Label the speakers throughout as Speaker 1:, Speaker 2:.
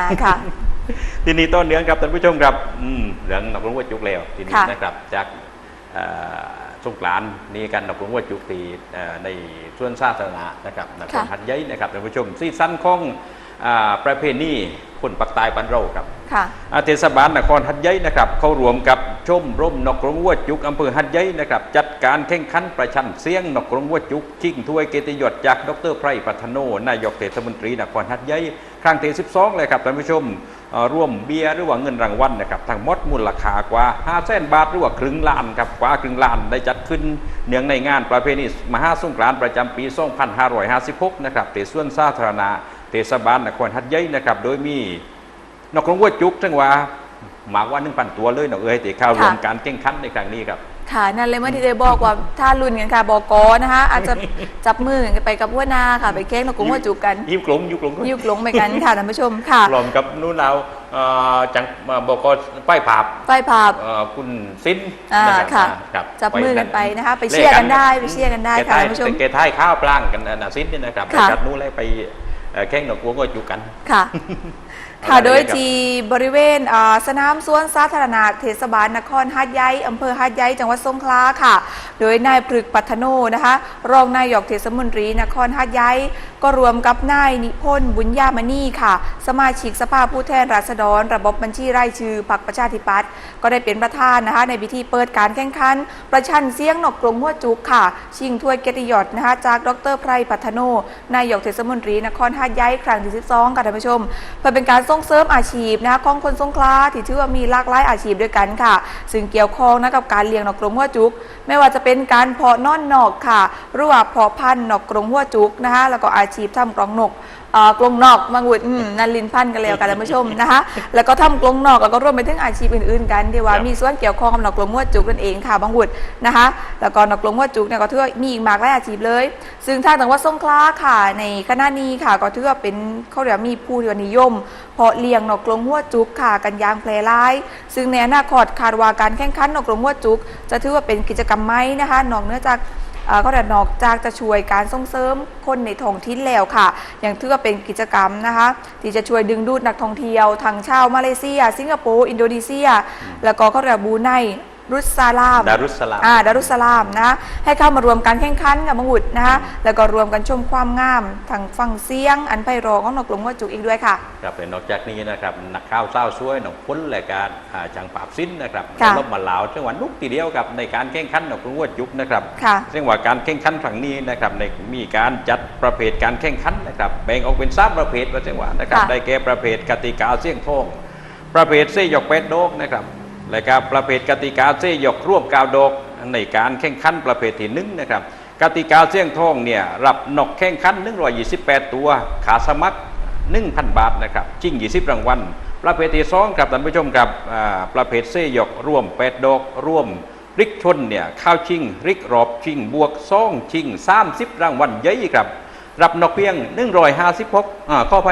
Speaker 1: อ่าค่ะ
Speaker 2: ทีนี้ต้นเนื้อครับท่านผู้ชมครับอืมเรื่องนักลงว่าจุกแล้วทีนี้
Speaker 1: ค่ะ
Speaker 2: นะครับจากเอ่อสงกรานต์นี่กันนักลงว่าจุกตีเอ่อในส่วนสาธารณะนะครับนคร
Speaker 1: ค่ะ
Speaker 2: หัดใหญ่นะครับท่านผู้ชมซีซั่นของอ่าประเพณีคนปักใต้บ้านเราครับ
Speaker 1: ค่ะ
Speaker 2: อาเทศบาลนครหัดใหญ่นะครับ เขารวมกับชมร่มนกกรงวัวจุกอำเภอหัดใหญ่นะครับ จัดการแข่งขันประชันเสียงนกกรงวัวจุกชิงถ้วยเกียรติยศจากดรไพรพัฒโนนายกเทศมนตรีนครหัดใหญ่ครั้งที่12 เลยครับท่านผู้ชมร่วมเบียร์หรือว่าเงินรางวัลนะครับทั้งหมดมูลค่ากว่า5 0 0แสนบาทหรือว่าครึ่งล้านครับกว่าครึ่งล้านได้จัดขึ้นเนื่องในงานประเพณีมหาสงกรานต์ประจำปี 2556 นะครับที่ส่วนสาธารณะเทศบาลนครหัดใหญ่นะครับโดยมี นกกรงวัวจุกจังหวะหมากว่าหนึ่งพันตัวเลยนกเอ้ยที่เข้ารวม
Speaker 1: ค่ะ
Speaker 2: การแข่งขันในครั้งนี้ครับ
Speaker 1: ค่ะนั่นเลยเมื่อที่ได้บอกว่าถ้ารุ่นกันค่ะบกนะคะ อาจจะจับมือกันไปกับหัวหน้าค่ะ ไปแข่งนกกุ้งหัวจุกกัน
Speaker 2: ยิ้มกลมยิ้มกลมก็
Speaker 1: ยุกหลงไปกันค่ะท่านผู้ชมค่ะ
Speaker 2: รวมกับนู้นเราเอ่อจังเอ่อบอกก็ป้ายผาบ
Speaker 1: ไฟภาพ
Speaker 2: เอ่อคุณซิน
Speaker 1: อ่า
Speaker 2: นรับ
Speaker 1: ค่ะ
Speaker 2: อ่าครับ
Speaker 1: จับมือกันไปนะคะ ไปเชียร์กันได้ไปเชียร์กันได้ค่ะท่านผู้ชม
Speaker 2: เกท้ายข้าวปลางกันนะซินนี่นะครับ
Speaker 1: ค่ะ
Speaker 2: จัดนู้นเลยไปเอ่อแข่งนกกรงวัวจุกกัน
Speaker 1: ค่ะ
Speaker 2: เอา
Speaker 1: ค่ะ
Speaker 2: ละ
Speaker 1: โดย
Speaker 2: ครับ
Speaker 1: ที่บริเวณอ่าสนามสวนสาธารณะเทศบาลนครหาดใหญ่อำเภอหาดใหญ่จังหวัดสงขลาค่ะ โดยนายพฤกษ์ปัทโนนะคะ รองนายกเทศมนตรีนครหาดใหญ่ก็รวมกับนายนิพนธ์บุญญามณีค่ะ สมาชิกสภาผู้แทนราษฎร ระบบบัญชีรายชื่อพรรคประชาธิปัตย์ก็ได้เป็นประธานนะคะในพิธีเปิดการแข่งขัน ประชันเสียงนกกรงหัวจุกค่ะ ชิงถ้วยเกียรติยศนะคะจากดรไพรพัฒโนนายกเทศมนตรีนครหาดใหญ่ครั้งที่ 12ค่ะท่านผู้ชมเพื่อเป็นการส่งเสริมอาชีพนะคะของคนสงขลาที่ถือว่ามีหลากหลายอาชีพด้วยกันค่ะ ซึ่งเกี่ยวข้องนะกับการเลี้ยงนกกรงหัวจุก ไม่ว่าจะเป็นการเพาะนอนนอกค่ะหรือว่าเพาะพันธุ์นกกรงหัวจุกนะคะแล้วก็อาชีพทำกรงนก เอ่อกรงนอกมังวุดอืมนันลินพันธุ์กันแล้วกันท่านผู้ชมนะคะ แล้วก็ทำกรงนอกแล้วก็รวมไปถึงอาชีพอื่นๆ กันที่ว่า
Speaker 2: ครับ
Speaker 1: มีส่วนเกี่ยวข้องกับนกกรงหัวจุกนั่นเองค่ะบางวุดนะคะ แล้วก็นกกรงหัวจุกเนี่ยก็ถือว่ามีอีกมากหลายอาชีพเลย ซึ่งทางจังหวัดสงขลาค่ะในคณะนี้ค่ะก็ถือว่าเป็นเขาเรียกว่ามีผู้ที่ว่านิยม เพาะเลี้ยงนกกรงหัวจุกค่ะกันอยางแพร่หลาย ซึ่งในอนาคตคาดว่าการแข่งขันนกกรงหัวจุก จะถือว่าเป็นกิจกรรมใหม่นะคะนอกเหนือจากเอ่อ ก็แต่นอกจากจะช่วยการส่งเสริมคนในท้องถิ่นแล้วค่ะ อย่างถือว่าเป็นกิจกรรมนะคะ ที่จะช่วยดึงดูดนักท่องเที่ยวทั้งชาวมาเลเซีย สิงคโปร์ อินโดนีเซีย แล้วก็เขาเรียกบูไน รุสซาลาม
Speaker 2: ดารุสสลาม
Speaker 1: อ่าดารุสสลามนะให้เข้ามารวมการแข่งขันกับมังหุดนะคะแล้วก็รวมกันชมความงามทางฟังเสียง อันไพเราะของนกกรงหัวจุกอีกด้วยค่ะ
Speaker 2: ครับแต่นอกจากนี้นะครับนักข่าวเศร้าช่วยนกพ้นรายการอ่าจังปราบสิ้นนะครับ
Speaker 1: ค่ะ
Speaker 2: รบมาลาวจังหวัดนุกทีเดียวครับในการแข่งขันนกกรงวัวจุกนะครับ
Speaker 1: ค่ะ
Speaker 2: ซึ่งว่าการแข่งขันครั้งนี้นะครับในมีการจัดประเภทการแข่งขันนะครับแบ่งออกเป็นสามประเภทว่าจังหวะนะครับ
Speaker 1: ค่ะ
Speaker 2: ได้แก่ประเภทกติกาเสี่ยงโทงประเภทเสยกเป็ดโดกนะครับ และก็ประเภทกติกาเสียกร่วมกาวดกในการแข่งขันประเภทที่หนึ่งนะครับกติกาเสี่ยงโทงเนี่ยรับนกแข่งขัน128 ตัวขาสมัคร 1,000 บาทนะครับชิง20 รางวัลประเภทที่สองครับท่านผู้ชมครับอ่าประเภทเซยกร่วมแปดดอกร่วมริกชนเนี่ยข้าวชิง ริกรอบชิง บวกซ่องชิง 30 รางวัลเยอะครับรับนกเพียง 156อ่าข้อไป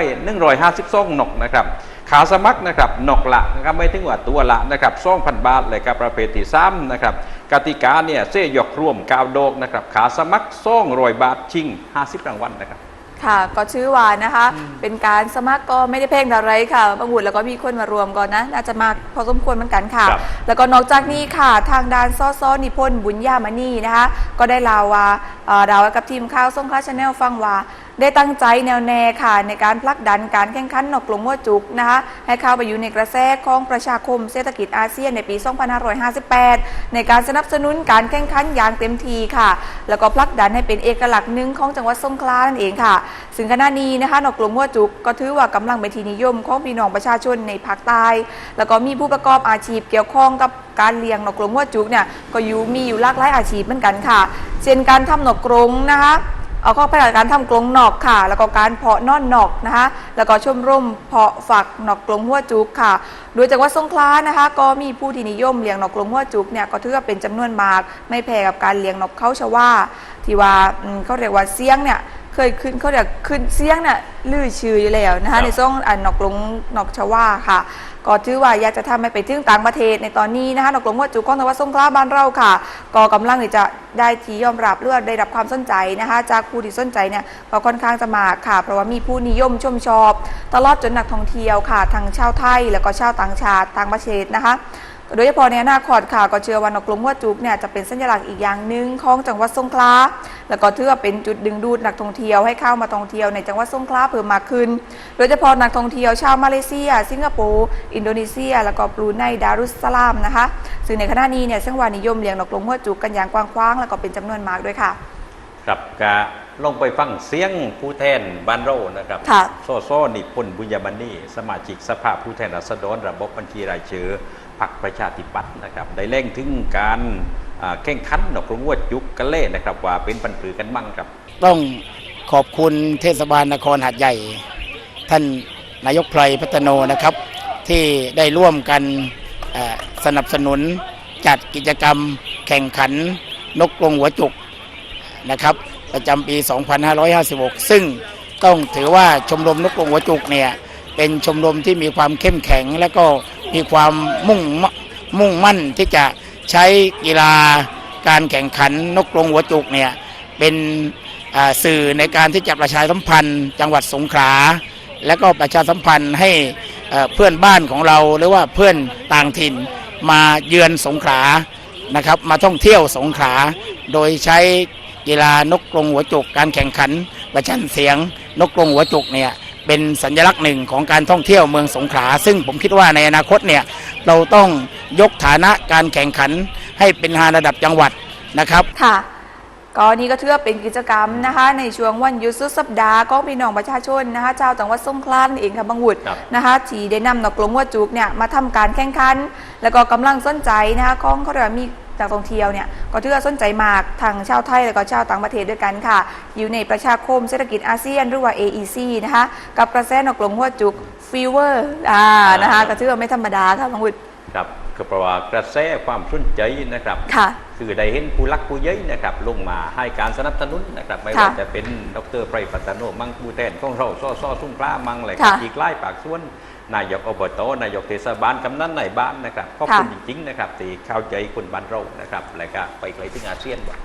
Speaker 2: 152นกนะครับ ขาสมัครนะครับนกละนะครับไม่ถึงว่าตัวละนะครับ2,000บาทเลยครับประเภทที่3นะครับกติกาเนี่ยเซยกร่วมกาวโดกนะครับขาสมัคร200บาทชิง 50รางวัลนะครับ
Speaker 1: ค่ะก็ชื่อว่านะคะ เป็นการสมัครก็ไม่ได้แพงเท่าไรค่ะบางบุญแล้วก็มีคนมารวมก่อนนะน่าจะมากพอสมควรเหมือนกันค่ะ
Speaker 2: ครับ
Speaker 1: แล้วก็นอกจากนี้ค่ะ ทางด้านซ้อซ้อนิพนธ์บุญญามณีนะคะ ก็ได้ลาวว่าเอ่อดาวไว้กับทีมข่าวส่งคลาชแนลฟังว่า ได้ตั้งใจแนวแน่ค่ะ ในการผลักดันการแข่งขันนกกลงหัวจุกนะคะให้เข้าไปอยู่ในกระแสของประชาคมเศรษฐกิจอาเซียนในปี 2558 ในการสนับสนุนการแข่งขันอย่างเต็มทีค่ะ แล้วก็ผลักดันให้เป็นเอกลักษณ์หนึ่งของจังหวัดสงขลานั่นเองค่ะ ซึ่งขณะนี้นะคะนกกลงหัวจุกก็ถือว่ากำลังเป็นที่นิยมของพี่น้องประชาชนในภาคใต้ แล้วก็มีผู้ประกอบอาชีพเกี่ยวข้องกับการเลี้ยงนกกรงหัวจุกเนี่ยก็อยู่มีอยู่หลากหลายอาชีพเหมือนกันค่ะ เช่นการทำนกกรงนะคะ เอาเข้าไปการทำกรงนอกค่ะ แล้วก็การเพาะนอนนอกนะคะ แล้วก็ชมรมเพาะฝักนกกรงหัวจุกค่ะ โดยจังหวัดสงขลานะคะ ก็มีผู้ที่นิยมเลี้ยงนกกรงหัวจุกเนี่ยก็ถือว่าเป็นจำนวนมาก ไม่แพ้กับการเลี้ยงนกเขาชว่า ที่ว่าอืมเขาเรียกว่าเสียงเนี่ยเคยขึ้นเขาเรียกขึ้นเสียงน่ะลือชื่ออยู่แล้วนะ
Speaker 2: ครั
Speaker 1: คะ
Speaker 2: บ
Speaker 1: ในช่วงอันนอกลงนอกชว่าค่ะ ก็ถือว่าอยากจะทำให้ไปถึงต่างประเทศในตอนนี้นะคะนอกลงว่าจุกของนวัดสงขลาบ้านเราค่ะ ก็กำลังจะได้ที่ยอมรับเลือดได้รับความสนใจนะคะ จากผู้ที่สนใจเนี่ยก็ค่อนข้างจะมากค่ะ เพราะว่ามีผู้นิยมชมชอบ ตลอดจนนักท่องเที่ยวค่ะทั้งชาวไทย แล้วก็ชาวต่างชาติต่างประเทศนะคะ โดยเฉพาะในอนาคตค่ะก็เชื่อว่านกกลุ่มหัวจุกเนี่ยจะเป็นสัญลักษณ์อีกอย่างหนึ่งของจังหวัดสงขลาแล้วก็ถือว่าเป็นจุดดึงดูดนักท่องเที่ยวให้เข้ามาท่องเที่ยวในจังหวัดสงขลาเพิ่มมากขึ้น โดยเฉพาะนักท่องเที่ยวชาวมาเลเซีย สิงคโปร์อินโดนีเซีย แล้วก็บรูไนดารุสสลามนะคะซึ่งในขณะนี้เนี่ยสังวานิยมเลี้ยงนกกลุ่มหัวจุกกันอย่างกว้างขวางแล้วก็เป็นจำนวนมากด้วยค่ะ
Speaker 2: ครับกะลงไปฟังเสียงผู้แทนบ้านเรานะครับ
Speaker 1: ค่ะ
Speaker 2: โซโซนิพนธ์บุญยบันนี่สมาชิกสภาผู้แทนราษฎรระบบบัญชีรายชื่อพ รรคประชาธิปัตย์นะครับได้เร่งถึงการแข่งขันนกกรงวดยุกกันเล่นะครับว่าเป็นปันผือกันมั่งครับ
Speaker 3: ต้องขอบคุณเทศบาลนครหาดใหญ่ ท่านนายกไพรพัฒโนนะครับ ที่ได้ร่วมกันสนับสนุนจัดกิจกรรมแข่งขันนกกรงหัวจุกนะครับประจำปี 2556 ซึ่งต้องถือว่าชมรมนกกรงหัวจุกเนี่ยเป็นชมรมที่มีความเข้มแข็งและก็ มีความมุ่งมุ่งมั่นที่จะใช้กีฬาการแข่งขันนกกรงหัวจุกเนี่ยเป็นสื่อในการที่จะประชาสัมพันธ์ จังหวัดสงขลาและก็ประชาสัมพันธ์ให้เอ่อเพื่อนบ้านของเราหรือว่าเพื่อนต่างถิ่นมาเยือนสงขลานะครับ มาท่องเที่ยวสงขลาโดยใช้กีฬานกกรงหัวจุก การแข่งขันประชันเสียงนกกรงหัวจุกเนี่ย เป็นสัญลักษณ์หนึ่งของการท่องเที่ยวเมืองสงขลาซึ่งผมคิดว่าในอนาคตเนี่ยเราต้องยกฐานะการแข่งขันให้เป็นงานระดับจังหวัดนะครับ
Speaker 1: ค่ะก็นี่ก็ถือว่าเป็นกิจกรรมนะคะ ในช่วงวันหยุดสุดสัปดาห์ของพี่น้องประชาชนนะคะชาวจังหวัดสงขลานั่นเองค่ะบางวุฒ
Speaker 2: ครับ
Speaker 1: นะคะที่ได้นำนกกลงหัวจุกเนี่ยมาทำการแข่งขัน แล้วก็กำลังสนใจนะคะของเขาเรียกว่ามี จากท่องเที่ยวเนี่ยก็ถือว่าสนใจมากทางชาวไทยแล้วก็ชาวต่างประเทศด้วยกันค่ะ อยู่ในประชาคมเศรษฐกิจอาเซียนหรือว่า AEC นะคะกับกระแสนกกลงหัวจุกฟีเวอร์อ่านะคะก็ถือว่าไม่ธรรมดาค่ะบางวุฒ
Speaker 2: ครับก็เพราะว่ากระแสความสนใจนะครับ
Speaker 1: ค่ะ
Speaker 2: คือได้เห็นผู้รักผู้ใหญ่นะครับลงมาให้การสนับสนุนนะครับไม่
Speaker 1: ค่ะ
Speaker 2: ว่าจะเป็นดรไพรปัตตโนมังผู้แทนของเราซ้อซ้อสุ่งกล้ามังอะไร
Speaker 1: ค่ะ
Speaker 2: อีกหลายปากส่วนนายกอบตนายกเทศบาลกำนันในบ้านนะครับขอบคุณ
Speaker 1: ค่ะ
Speaker 2: จริงๆนะครับที่เข้าใจคนบ้านเรานะครับและก็ไปไกลถึงอาเซียนว่ะ